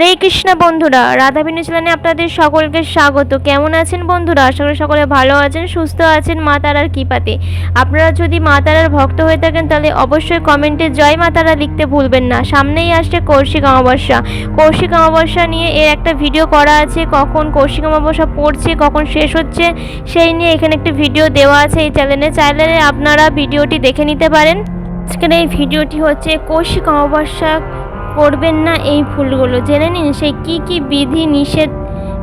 হরে কৃষ্ণ বন্ধুরা রাধাবিনী চ্যানেলে আপনাদের সকলকে স্বাগত। কেমন আছেন বন্ধুরা? আশা করি সকলে ভালো আছেন, সুস্থ আছেন মা তারার কৃপাতে। আপনারা যদি মা তারার ভক্ত হয়ে থাকেন, তাহলে অবশ্যই কমেন্টে জয় মা তারা লিখতে ভুলবেন না। সামনেই আসছে কৌশিক অমাবস্যা। কৌশিক অমাবস্যা নিয়ে এর একটা ভিডিও করা আছে, কখন কৌশিক অমাবস্যা পড়ছে, কখন শেষ হচ্ছে, সেই নিয়ে এখানে একটা ভিডিও দেওয়া আছে এই চ্যানেলে। চাইলে আপনারা ভিডিওটি দেখে নিতে পারেন। আজকের এই ভিডিওটি হচ্ছে কৌশিক অমাবস্যা করবেন না এই ফুলগুলো জেনে নিন সেই কি কি বিধি নিষেধ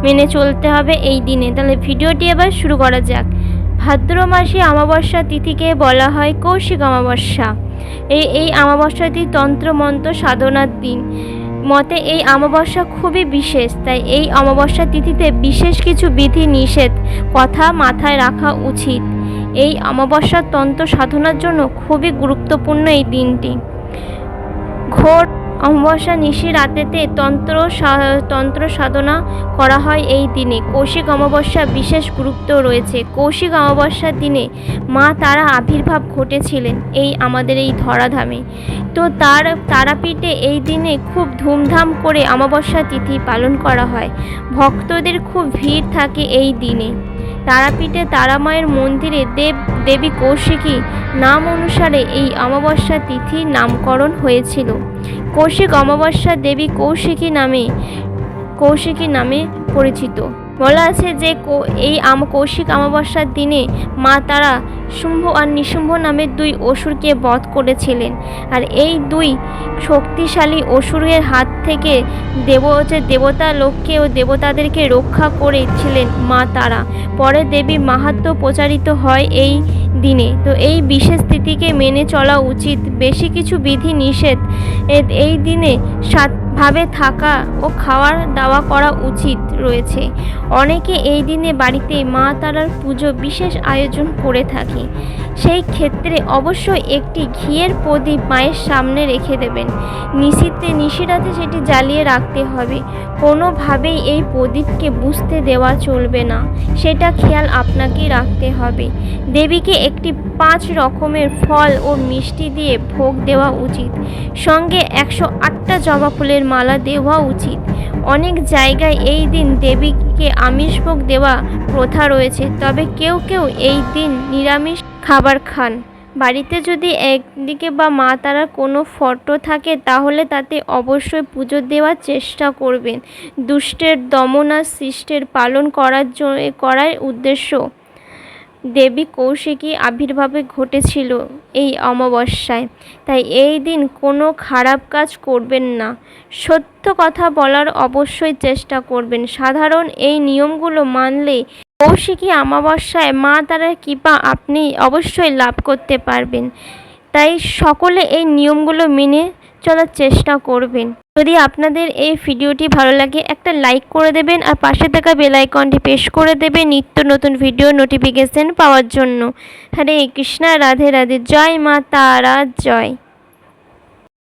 মেনে চলতে হবে এই দিনে। তাহলে ভিডিওটি এবার শুরু করা যাক। ভাদ্র মাসে অমাবস্যা তিথিকে বলা হয় কৌশিক অমাবস্যা। এই এই অমাবস্যাটি তন্ত্রমন্ত্র সাধনার দিন। মতে এই অমাবস্যা খুবই বিশেষ, তাই এই অমাবস্যা তিথিতে বিশেষ কিছু বিধি নিষেধ কথা মাথায় রাখা উচিত। এই অমাবস্যার তন্ত্র সাধনার জন্য খুবই গুরুত্বপূর্ণ এই দিনটি। ঘোর অমাবস্যা নিশি রাতেতে তন্ত্র তন্ত্র সাধনা করা হয় এই দিনে। কৌশিক অমাবস্যা বিশেষ গুরুত্ব রয়েছে। কৌশিক অমাবস্যার দিনে মা তারা আবির্ভাব ঘটেছিলেন এই আমাদের এই ধরাধামে। তো তার তারাপীঠে এই দিনে খুব ধুমধাম করে অমাবস্যা তিথি পালন করা হয়। ভক্তদের খুব ভিড় থাকে এই দিনে। তারাপীঠে তারামায়ের মন্দিরে দেব, দেবী কৌশিকী নাম অনুসারে এই অমাবস্যা তিথির নামকরণ হয়েছিল। কৌশিক অমাবস্যা দেবী কৌশিকী নামে কৌশিকী নামে পরিচিত। বলা আছে যে এই কৌশিক অমাবস্যার দিনে মা তারা শুম্ভ আর নিশুম্ভ নামের দুই অসুরকে বধ করেছিলেন। আর এই দুই শক্তিশালী অসুরের হাত থেকে দেব, যে দেবতা লোককে ও দেবতাদেরকে রক্ষা করেছিলেন মা তারা। পরে দেবী মাহাত্ম্য প্রচারিত হয় এই দিনে। তো এই বিশেষ তিথিকে মেনে চলা উচিত। বেশি কিছু বিধি নিষেধ। এই দিনে সাতভাবে থাকা ও খাওয়ার দাওয়া করা উচিত রয়েছে। অনেকে এই দিনে বাড়িতে মা তারার পুজো বিশেষ আয়োজন করে থাকে। সেই ক্ষেত্রে অবশ্যই একটি ঘিয়ের প্রদীপ মায়ের সামনে রেখে দেবেন। নিশিতে নিশিরাতে সেটি জ্বালিয়ে রাখতে হবে। কোনোভাবেই এই প্রদীপকে বুঝতে দেওয়া চলবে না। সেটা খেয়াল আপনাকেই রাখতে হবে। দেবীকে একটি পাঁচ রকমের ফল ও মিষ্টি দিয়ে ভোগ দেওয়া উচিত। সঙ্গে একশো আটটা জবা ফুলের মালা দেওয়া উচিত। অনেক জায়গায় এই দিন দেবীকে আমিষ ভোগ দেওয়া প্রথা রয়েছে, তবে কেউ কেউ এই দিন নিরামিষ খাবার খান। বাড়িতে যদি একদিকে বা মা তারার কোনো ফটো থাকে, তাহলে তাতে অবশ্যই পুজো দেওয়ার চেষ্টা করবেন। দুষ্টের দমন আর সৃষ্টের পালন করার জন্য করার উদ্দেশ্য। দেবী কৌশিকী আবির্ভাবে ঘটেছিল এই অমাবস্যায়। তাই এই দিন কোনো খারাপ কাজ করবেন না। সত্য কথা বলার অবশ্যই চেষ্টা করবেন। সাধারণ এই নিয়মগুলো মানলে কৌশিকী অমাবস্যায় মা তারার কৃপা আপনি অবশ্যই লাভ করতে পারবেন। তাই সকলে এই নিয়মগুলো মেনে চলার চেষ্টা করবেন। যদি আপনাদের এই ভিডিওটি ভালো লাগে, একটা লাইক করে দেবেন আর পাশে থাকা বেল আইকনটি প্রেস করে দেবেন নিত্য নতুন ভিডিও নোটিফিকেশন পাওয়ার জন্য। হরে কৃষ্ণা, রাধে রাধে, জয় মা তারা, জয়।